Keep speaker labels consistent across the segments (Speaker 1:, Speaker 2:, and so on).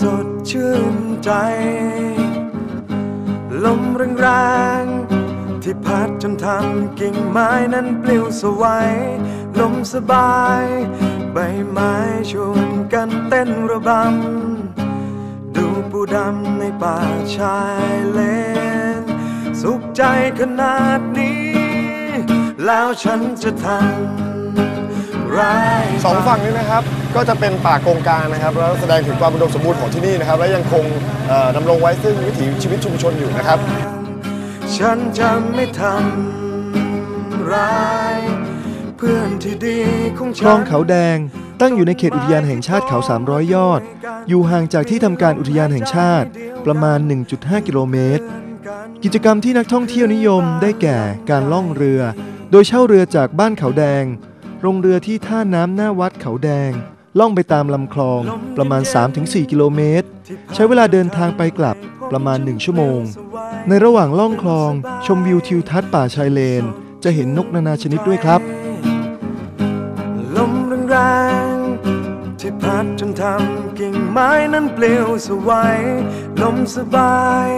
Speaker 1: สดชื่นใจ ลมแรงๆที่พัดจนทำกิ่งไม้นั้นปลิวสวัยลมสบาย ใบไม้ชวนกันเต้นระบำ ดูปูดำในป่าชายเลน สุขใจขนาดนี้ แล้วฉันจะทำไร
Speaker 2: สองฝั่งนี้นะครับ ก็จะเป็นป่าโกงกลางนะครับแล้วแสดงถึงความอุดมสมบูรณ์ของที่นี่นะครับและยังคงเอ่อดำรงไว้ซึ่งวิถีชีวิตชุมชนอยู่นะครับ
Speaker 1: ฉันจะไม่ทำร้ายเพื่อนที่ดีของ
Speaker 3: ค
Speaker 1: ฉัน
Speaker 3: ลองเขาแดงตั้งอยู่ในเขตอุทยานแห่งชาติเขา 300 ยอด อยู่ห่างจากที่ทำการอุทยานแห่งชาติประมาณ 1.5 กิโลเมตร กิจกรรมที่นักท่องเที่ยวนิยมได้แก่การล่องเรือ โดยเช่าเรือจากบ้านเขาแดงลงเรือที่ท่าน้ำหน้าวัดเขาแดง ล่องไปตามลำคลองประมาณ 3-4 กิโลเมตร ใช้เวลาเดินทางไปกลับประมาณ 1 ชั่วโมง ในระหว่างล่องคลองชมวิวทิวทัศน์ป่าชายเลน จะเห็นนกนานาชนิดด้วยครับ
Speaker 1: ลมแรงๆที่พัดจนทำกิ่งไม้นั้นปลวสวยลมสบาย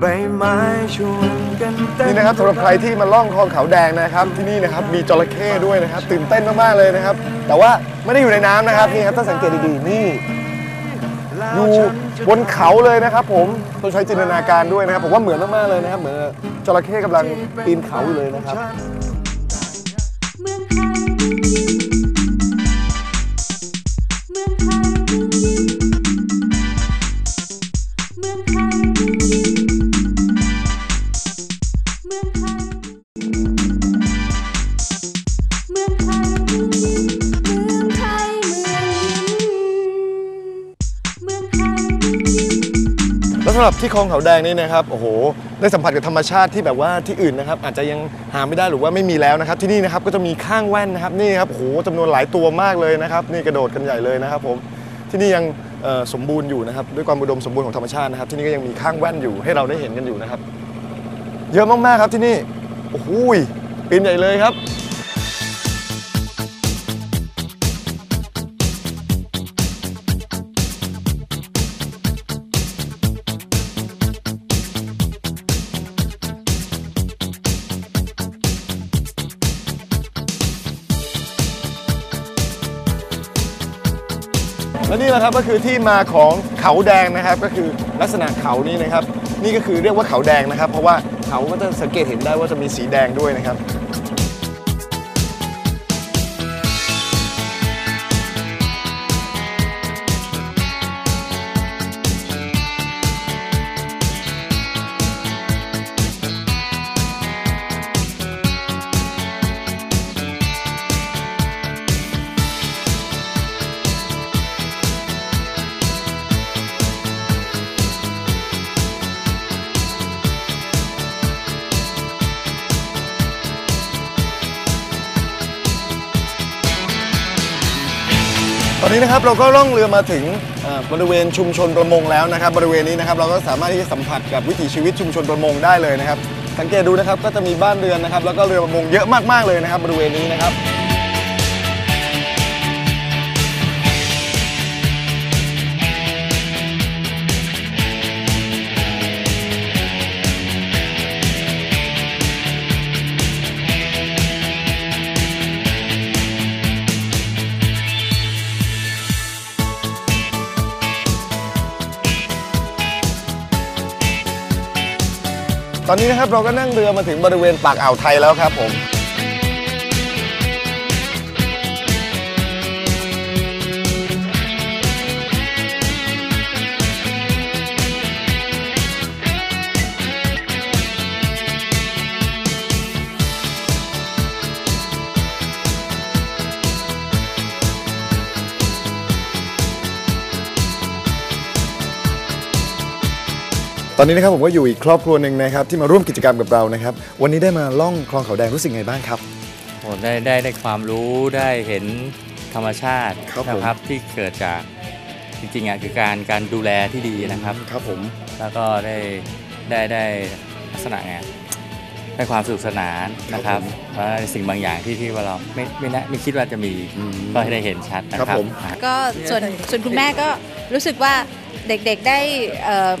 Speaker 1: ใบไม้ชวนกันเต้น
Speaker 2: นี่นะครับสำหรับใครที่มาล่องคลองเขาแดงนะครับ ที่นี่นะครับมีจระเข้ด้วยนะครับ ตื่นเต้นมากๆเลยนะครับ แต่ว่าไม่ได้อยู่ในน้ำนะครับนี่ครับถ้าสังเกตดีๆนี่ อยู่บนเขาเลยนะครับ ผมต้องใช้จินตนาการด้วยนะครับผมว่าเหมือนมากๆเลยนะครับเหมือนจระเข้กำลังปีนเขาอยู่เลยนะครับ
Speaker 4: ที่
Speaker 2: คลองเขาแดงนี่นะครับโอ้โหได้สัมผัสกับธรรมชาติที่แบบว่าที่อื่นนะครับอาจจะยังหาไม่ได้หรือว่าไม่มีแล้วนะครับ ที่นี่นะครับก็จะมีข้างแว่นนะครับนี่ครับโอ้โหจำนวนหลายตัวมากเลยนะครับ นี่กระโดดกันใหญ่เลยนะครับผมที่นี่ยังสมบูรณ์อยู่นะครับด้วยความอุดมสมบูรณ์ของธรรมชาตินะครับ ที่นี่ก็ยังมีข้างแว่นอยู่ให้เราได้เห็นกันอยู่นะครับ เยอะมากๆครับที่นี่โอ้โหปีนใหญ่เลยครับ และนี่แหละครับก็คือที่มาของเขาแดงนะครับก็คือลักษณะเขานี่นะครับ นี่ก็คือเรียกว่าเขาแดงนะครับ เพราะว่าเขาก็จะสังเกตเห็นได้ว่าจะมีสีแดงด้วยนะครับ อนนี้นะครับเราก็ล่องเรือมาถึงบริเวณชุมชนประมงแล้วนะครับ บริเวณนี้นะครับเราก็สามารถที่จะสัมผัสกับวิถีชีวิตชุมชนประมงได้เลยนะครับ สังเกตดูนะครับก็จะมีบ้านเรือนนะครับ แล้วก็เรือประมงเยอะมากๆเลยนะครับ บริเวณนี้นะครับ ตอนนี้นะครับเราก็นั่งเรือมาถึงบริเวณปากอ่าวไทยแล้วครับผม ตอนนี้นะครับผมก็อยู่อีกครอบครัวหนึ่งนะครับที่มาร่วมกิจกรรมกับเรานะครับ วันนี้ได้มาล่องคลองเขาแดงรู้สึกไงบ้างครับ
Speaker 5: ผมได้ได้ได้ความรู้ได้เห็นธรรมชาติ
Speaker 2: ครับผม
Speaker 5: นะครับที่เกิดจากจริงๆอะคือการการดูแลที่ดีนะครับ
Speaker 2: ครับผม
Speaker 5: แล้วก็ได้ได้ได้ลักษณะไงได้ความสนุกสนานนะครับแล้วสิ่งบางอย่างที่ที่ว่าเราไม่ไม่น่าไม่คิดว่าจะมี
Speaker 2: อืม
Speaker 5: ก็ให้ได้เห็นชัดนะค
Speaker 2: ครั
Speaker 5: รับบ
Speaker 2: ผม
Speaker 5: อะ
Speaker 6: ก็ส่วนส่วนคุณแม่ก็รู้สึกว่าเด็กๆได้เอ่อ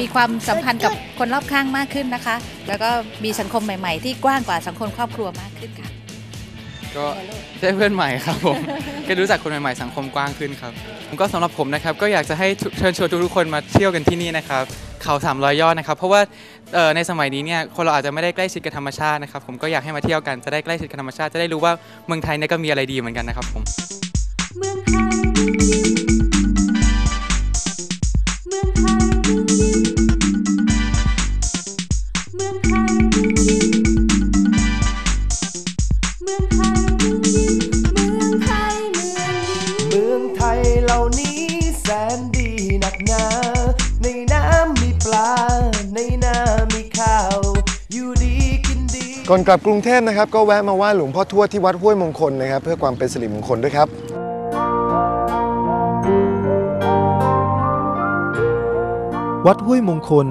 Speaker 6: มีความสัมพันธ์กับคนรอบข้างมากขึ้นนะคะ แล้วก็มีสังคมใหม่ ๆ ที่กว้างกว่าสังคมครอบครัวมากขึ้นค่ะ
Speaker 7: ก็ได้เพื่อนใหม่ครับผมก็รู้จักคนใหม่ๆสังคมกว้างขึ้นครับก็สำหรับผมนะครับก็อยากจะให้ทุกเชิญชวนทุกๆคนมาเที่ยวกันที่นี่นะครับเขา300ยอดนะครับ เพราะว่าเอ่อในสมัยนี้เนี่ยคนเราอาจจะไม่ได้ใกล้ชิดกับธรรมชาตินะครับ ผมก็อยากให้มาเที่ยวกันจะได้ใกล้ชิดกับธรรมชาติจะได้รู้ว่าเมืองไทยเนี่ยก็มีอะไรดีเหมือนกันนะครับผม
Speaker 4: เมืองไทย
Speaker 2: ก่อนกลับกรุงเทพนะครับ ก็แวะมาไหว้หลวงพ่อทวดที่วัดห้วยมงคลนะครับ เพื่อความเป็นสิริมงคลด้วยครับ
Speaker 3: วัดห้วยมงคล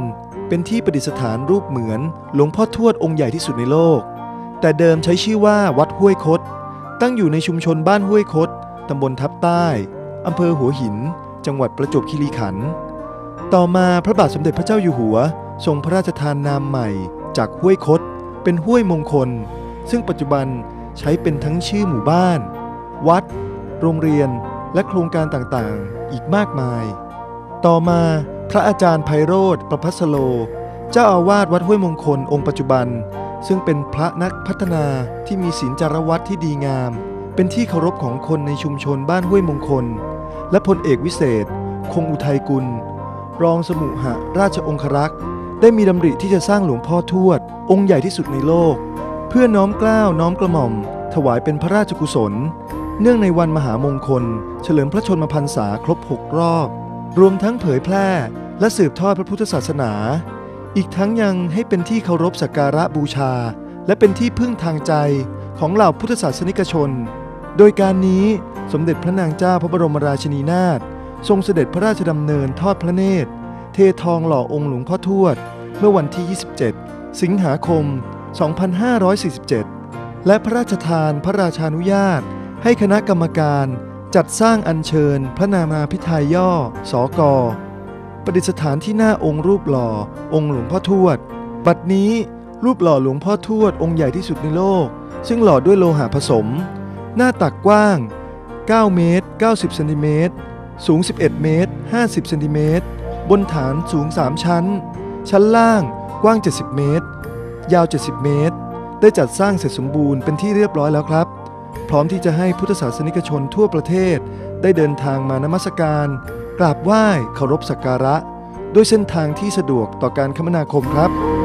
Speaker 3: เป็นที่ประดิษฐานรูปเหมือนหลวงพ่อทวดองค์ใหญ่ที่สุดในโลก แต่เดิมใช้ชื่อว่าวัดห้วยคด ตั้งอยู่ในชุมชนบ้านห้วยคด ตำบลทับใต้ อำเภอหัวหิน จังหวัดประจวบคีรีขันธ์ ต่อมาพระบาทสมเด็จพระเจ้าอยู่หัว ทรงพระราชทานนามใหม่จากห้วยคด เป็นห้วยมงคล ซึ่งปัจจุบันใช้เป็นทั้งชื่อหมู่บ้าน วัด โรงเรียน และโครงการต่างๆ อีกมากมาย ต่อมาพระอาจารย์ไพโรธประพัสโล เจ้าอาวาสวัดห้วยมงคลองค์ปัจจุบัน ซึ่งเป็นพระนักพัฒนาที่มีศีลจารวัตที่ดีงาม เป็นที่เคารพของคนในชุมชนบ้านห้วยมงคล และพลเอกวิเศษ คงอุทัยกุล รองสมุหะราชองครักษ์ ได้มีดำริที่จะสร้างหลวงพ่อทวด องค์ใหญ่ที่สุดในโลก เพื่อน้อมเกล้าวน้อมกระหม่อม ถวายเป็นพระราชกุศล เนื่องในวันมหามงคล เฉลิมพระชนมพรรษาครบ 6 รอบ รวมทั้งเผยแพร่และสืบทอดพระพุทธศาสนา อีกทั้งยังให้เป็นที่เคารพสักการะบูชา และเป็นที่พึ่งทางใจของเหล่าพุทธศาสนิกชน โดยการนี้สมเด็จพระนางเจ้าพระบรมราชินีนาถทรงเสด็จพระราชดำเนินทอดพระเนตร เททองหล่อองค์หลวงพ่อทวด เมื่อวันที่ 27 สิงหาคม 2547 และพระราชทานพระราชานุญาต ให้คณะกรรมการจัดสร้างอัญเชิญ พระนามาพิไทยย่อสกประดิษฐานที่หน้าองค์รูปหล่อองค์หลวงพ่อทวด บัดนี้รูปหล่อหลวงพ่อทวดองค์ใหญ่ที่สุดในโลก ซึ่งหล่อด้วยโลหะผสม หน้าตักกว้าง 9 เมตร 90 เซนติเมตร สูง 11 เมตร 50 เซนติเมตร บนฐานสูง 3 ชั้น ชั้นล่างกว้าง 70 เมตร ยาว 70 เมตร ได้จัดสร้างเสร็จสมบูรณ์เป็นที่เรียบร้อยแล้วครับ พร้อมที่จะให้พุทธศาสนิกชนทั่วประเทศ ได้เดินทางมานมัสการ กราบไหว้เคารพสักการะ ด้วยเส้นทางที่สะดวกต่อการคมนาคมครับ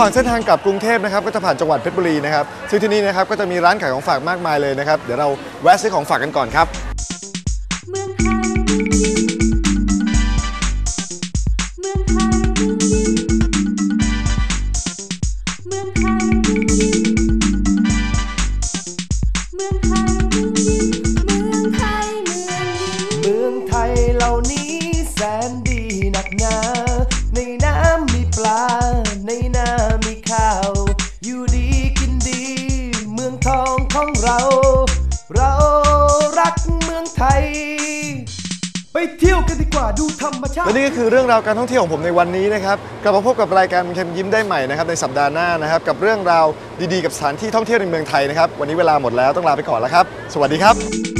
Speaker 2: หว่างเส้นทางกลับกรุงเทพนะครับก็จะผ่านจังหวัดเพชรบุรีนะครับซึ่งที่นี่นะครับก็จะมีร้านขายของฝากมากมายเลยนะครับเดี๋ยวเราแวะซื้อของฝากกันก่อนครับ และนี่ก็คือเรื่องราวการท่องเที่ยวของผมในวันนี้นะครับกลับมาพบกับรายการเค็มยิ้มได้ใหม่นะครับในสัปดาห์หน้านะครับกับเรื่องราวดีๆกับสถานที่ท่องเที่ยวในเมืองไทยนะครับวันนี้เวลาหมดแล้วต้องลาไปก่อนแล้วครับ สวัสดีครับ